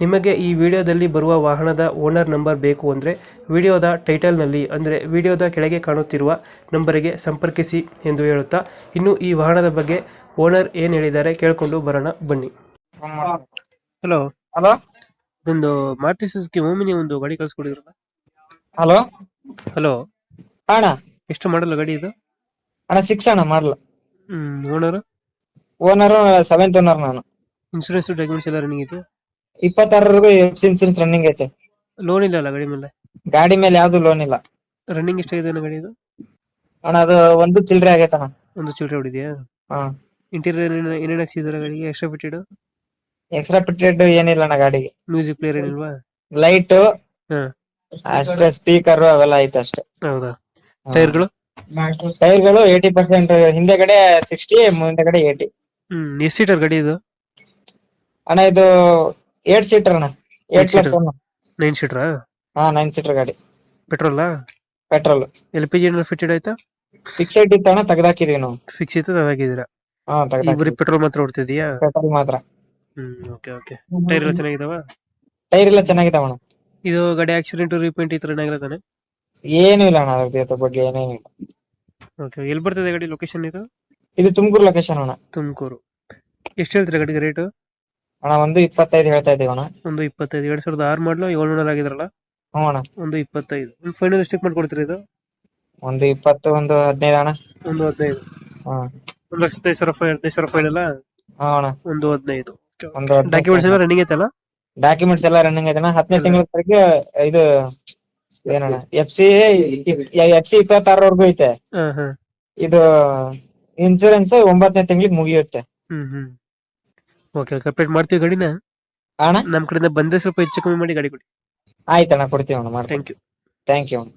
ನಿಮಗೆ ಈ ವಿಡಿಯೋದಲ್ಲಿ ಬರುವ ವಾಹನದ ಓನರ್ ನಂಬರ್ ಬೇಕು ಅಂದರೆ ವಿಡಿಯೋದ ಟೈಟಲ್ನಲ್ಲಿ ಅಂದರೆ ವಿಡಿಯೋದ ಕೆಳಗೆ ಕಾಣುತ್ತಿರುವ ನಂಬರಿಗೆ ಸಂಪರ್ಕಿಸಿ ಎಂದು ಹೇಳುತ್ತಾ ಇನ್ನು ಈ ವಾಹನದ ಬಗ್ಗೆ ಓನರ್ ಏನು ಹೇಳಿದ್ದಾರೆ ಕೇಳಿಕೊಂಡು ಬರೋಣ ಬನ್ನಿ. ಹಲೋ ಹಲೋ ಇದೊಂದು ಮಾರುತಿ ಸುಜುಕಿ ಓಮಿನಿ ಒಂದು ಗಾಡಿ ಕಳಿಸ್ಕೊಡಿದ್ರಲ್ಲ? ಹಲೋ ಹಲೋ ಅಣ್ಣ. ಎಷ್ಟು ಮಾಡಲ್ಲ ಗಾಡಿ ಇದು? ಅಣ್ಣ ಸಿಕ್ಸ್ ಅಣ್ಣ ಮಾಡಲ್ಲ ಹ್ಮ್ ಓನರ್? ಓನರ್ ಸೆವೆಂತ್ ಓನರ್ ನಾನು. ಇನ್ಶೂರೆನ್ಸ್ ಡಾಕ್ಯುಮೆಂಟ್ಸ್ ಎಲ್ಲ ರನ್ನಿಂಗ್ ಇಪ್ಪತ್ತಾರವರೆಗೂ ಎಫ್ ಸಿ ಇನ್ಸೂರೆನ್ಸ್ ರನ್ನಿಂಗ್ ಐತೆ. ಲೋನ್ ಇಲ್ಲ ಅಲ್ಲ ಗಾಡಿ ಮೇಲೆ? ಗಾಡಿ ಮೇಲೆ ಯಾವ್ದು ಲೋನ್ ಇಲ್ಲ. ರನ್ನಿಂಗ್ ಎಷ್ಟಾಗಿದೆ ಅನ್ನೋ ಗಾಡಿ ಇದು? ಅಣ್ಣ ಅದು ಒಂದು ಚಿಲ್ಲರೆ ಆಗೈತೆ ಅಣ್ಣ. ಒಂದು ಚಿಲ್ಲರೆ ಹೊಡಿದೆಯಾ? ಹಾ. ಇಂಟೀರಿಯರ್ ಏನೇನು ಹಾಕ್ಸಿದಾರೆ ಗಾಡಿಗೆ? ಎಕ್ಸ್ಟ್ರಾ ಫಿಟೆಡ್ ಎಕ್ಸ್ಟ್ರಾ ಪಿಟೆಡ್ ಏನಿಲ್ಲ ಅಣ್ಣ ಗಾಡಿಗೆ. Music player ಏನಿಲ್ವಾ? ಲೈಟ್ ಹಾ. ಅಷ್ಟೇ ಸ್ಪೀಕರ್ ಅವೆಲ್ಲ ಐತೆ ಅಷ್ಟೇ. ಹೌದಾ? ಟೈರ್ಗಳು ಟೈರ್ಗಳು ಏಯ್ಟಿ ಪರ್ಸೆಂಟ್ ಹಿಂದೆಗಡೆ ಸಿಕ್ಸ್ಟಿ ಮುಂದೆಗಡೆ ಏಯ್ಟಿ ಹ್ಮ್ ಎಷ್ಟು ಸೀಟರ್ ಗಾಡಿ ಇದು? ಅಣ್ಣ ಇದು ಏಟ್ ಸೀಟರ್ ಅಣ್ಣ. Eight Eight plus seater. One nine seater ಹಾ ನೈನ್ ಸೀಟರ್ ಗಾಡಿ. Petrol petrol L P G ಏನಾದ್ರು ಫಿಟೆಡ್ ಆಯ್ತಾ? ಫಿಕ್ಸ್ ಏಯ್ಟಿ ಇತ್ತು ಅಣ್ಣ ತೆಗ್ದಾಕಿದೀವಿ ನಾವು. ಫಿಕ್ಸ್ ಇತ್ತು ಹಾಕಿದ್ದೀರಾ ಹಾ ಈಗ ಬರೀ ತೆಗ್ದಾಕಿದೀವಿ ಪೆಟ್ರೋಲ್ ಮಾತ್ರ ಓಡ್ತಿದ್ಯಾ ಪೆಟ್ರೋಲ್ ಮಾತ್ರ. ಹ್ಮ್ ಓಕೆ ಓಕೆ ಟೈರ್ ಎಲ್ಲ ಚೆನ್ನಾಗಿದಾವ? ಟೈರ್ ಎಲ್ಲ ಚೆನ್ನಾಗಿದಾವ ಅಣ್ಣ. ಇದು ಗಾಡಿ ಆಕ್ಸಿಡೆಂಟ್ ರೀಪೇಂಟ್ ಈ ತರ ಏನಾಗಿಲ್ಲ ತಾನೆ? ಏನು ಇಲ್ಲ ಅಣ್ಣ ಅದ್ರ ಬಗ್ಗೆ ಏನೇನು ಇಲ್ಲ. ಓಕೆ ಎಲ್ಲಿ ಬರ್ತದೆ ಗಾಡಿ ಲೊಕೇಶನ್ ಇದು? ಇದು ತುಮಕೂರು ಲೊಕೇಶನ್ ಅಣ್ಣ. ತುಮಕೂರು. ಎಷ್ಟು ಹೇಳ್ತೀರಾ ಗಾಡಿಗೆ ರೇಟು ಅಣ್ಣ ಒಂದು ಇಪ್ಪತ್ತೈದು ಹೇಳ್ತಾ ಇದೀವಿ ಅಣ್ಣ. ಒಂದು ಇಪ್ಪತ್ತೈದು ಎರಡ್ ಸಾವಿರದ ಆರು ಮಾಡಲು ಏಳ್ನೂರ ಆಗಿದ್ರಲ್ಲ? ಹ್ಞೂ ಅಣ್ಣ. ಒಂದು ಇಪ್ಪತ್ತೈದು. ಒಂದು ಫೈನಲ್ ಎಷ್ಟಕ್ಕೆ ಮಾಡ್ಕೊಡ್ತೀರಿ ಇದು? ಒಂದು ಇಪ್ಪತ್ತು ಒಂದು ಹದಿನೈದು ಅಣ್ಣ. ಒಂದು ಹದಿನೈದು. ಹಾಂ ಒಂದು ಲಕ್ಷದ ಐದು ಸಾವಿರ ಫೈ ಹದಿನೈದು ಸಾವಿರ ಫೈನಲ್ ಹ್ಞೂ ಅಣ್ಣ. ಒಂದು ಹದಿನೈದು. ಒಂದು ಡಾಕ್ಯುಮೆಂಟ್ಸ್ ಎಲ್ಲ ರನ್ನಿಂಗ್ ಐತಲ್ಲ? ಡಾಕ್ಯುಮೆಂಟ್ಸ್ ಎಲ್ಲ ರನ್ನಿಂಗ್ ಐತೆ ಅಣ್ಣ. ಹತ್ತನೇ ತಿಂಗಳ ತಾರೀಕು ಇದು ಏನಣ್ಣ ಎಫ್ ಸಿ ಎಫ್ ಸಿ ಇಪ್ಪತ್ತಾರವರೆಗೂ ಐತೆ. ಹಾ ಹಾ. ಇದು ಇನ್ಸೂರೆನ್ಸ್ ಒಂಬತ್ತನೇ ತಿಂಗಳಿಗೆ ಮುಗಿಯುತ್ತೆ. ಹ್ಮ್ ಹ್ಮ್. ಓಕೆ ಕಂಪ್ಲೀಟ್ ಮಾಡ್ತೀವಿ ಗಾಡಿನ? ಅಣ್ಣ? ನಮ್ ಕಡೆಯಿಂದ ಬಂದ್ರೆ ಸ್ವಲ್ಪ ಹೆಚ್ಚು ಕಮ್ಮಿ ಮಾಡಿ ಗಾಡಿ ಕೊಡಿ. ಆಯ್ತಣ್ಣ ಕೊಡ್ತೀವಿ ಅಣ್ಣ ಮಾಡ್ತೀನಿ ಥ್ಯಾಂಕ್ ಯು ಥ್ಯಾಂಕ್ ಯು ಅಣ್ಣ.